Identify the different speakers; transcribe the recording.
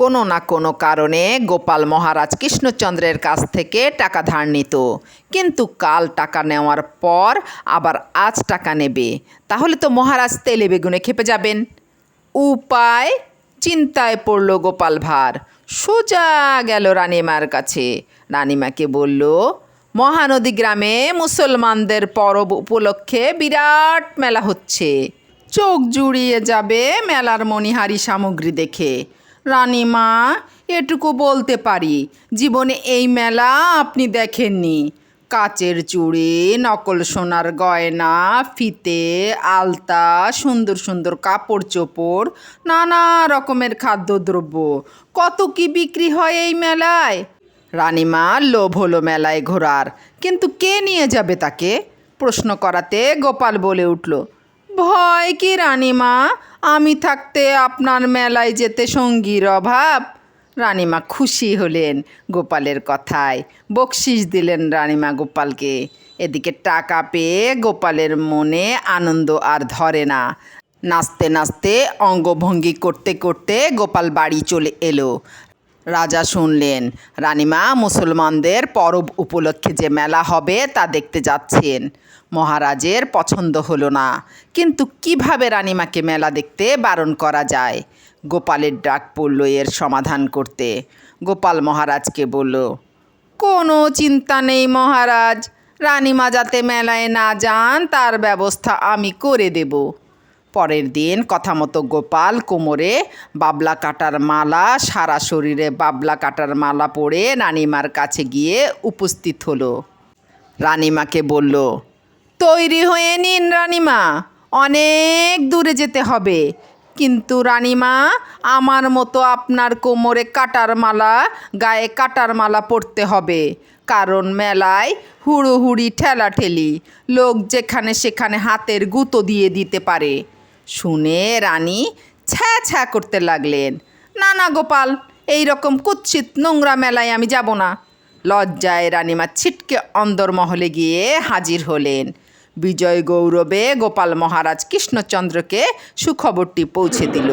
Speaker 1: কোনো না কোনো কারণে গোপাল মহারাজ কৃষ্ণচন্দ্রের কাছ থেকে টাকা ধার নিত। কিন্তু কাল টাকা নেওয়ার পর আবার আজ টাকা নেবে। তাহলে তো মহারাজ তেলে বেগুনে খেপে যাবেন। উপায়? চিন্তায় পড়ল গোপাল ভাঁড়। সোজা গেল রানিমার কাছে। রানিমাকে বলল, মহানদী গ্রামে মুসলমানদের পরব উপলক্ষে বিরাট মেলা হচ্ছে। চোখ জুড়িয়ে যাবে মেলার মণিহারি সামগ্রী দেখে। রানীমা, এটুকু বলতে পারি। জীবনে এই মেলা আপনি দেখেননি। কাচের চুড়ি, নকল সোনার গয়না, ফিতে, আলতা, সুন্দর সুন্দর কাপড় চোপড়, নানা রকমের খাদ্যদ্রব্য। কত কি বিক্রি হয় এই মেলায়? রানীমা, লোভ হলো মেলায় ঘোরার। কিন্তু কে নিয়ে যাবে তাকে? প্রশ্ন করাতে গোপাল বলে উঠল ভয় কি রানীমা আমি থাকতে আপনার মেলায় যেতে সঙ্গীর অভাব। রানীমা খুশি হলেন গোপালের কথায়। বকশিস দিলেন রানীমা গোপালকে। এদিকে টাকা পেয়ে গোপালের মনে আনন্দ আর ধরে না। নাচতে নাচতে অঙ্গভঙ্গি করতে করতে গোপাল বাড়ি চলে এলো। রাজা শুনলেন, রানীমা, মুসলমানদের পরব উপলক্ষে যে মেলা হবে তা দেখতে যাচ্ছেন। মহারাজের পছন্দ হলো না। কিন্তু কীভাবে রানীমাকে মেলা দেখতে বারণ করা যায়? গোপালের ডাক পড়ল এর সমাধান করতে। গোপাল মহারাজকে বলল, কোনো চিন্তা নেই মহারাজ। রানীমা যাতে মেলায় না যান, তার ব্যবস্থা আমি করে দেব। পরের দিন কথা মতো গোপাল কোমরে বাবলা কাটার মালা, সারা শরীরে বাবলা কাটার মালা পরে রানীমার কাছে গিয়ে উপস্থিত হলো। রানিমাকে বলল, তৈরি হয়ে নিন রানিমা, অনেক দূরে যেতে হবে। কিন্তু রানিমা, আমার মতো আপনার কোমরে কাটার মালা, গায়ে কাটার মালা পরতে হবে। কারণ মেলায় হুড়োহুড়ি ঠেলাঠেলি, লোক যেখানে সেখানে হাতের গুঁতো দিয়ে দিতে পারে। শুনে রানী ছ্যা ছ্যা করতে লাগলেন। না না গোপাল এই রকম কুৎসিত নোংরা মেলায় আমি যাব না। লজ্জায় রানীমা ছিটকে অন্দরমহলে গিয়ে হাজির হলেন। বিজয় গৌরবে গোপাল মহারাজ কৃষ্ণচন্দ্রকে সুখবরটি পৌঁছে দিল।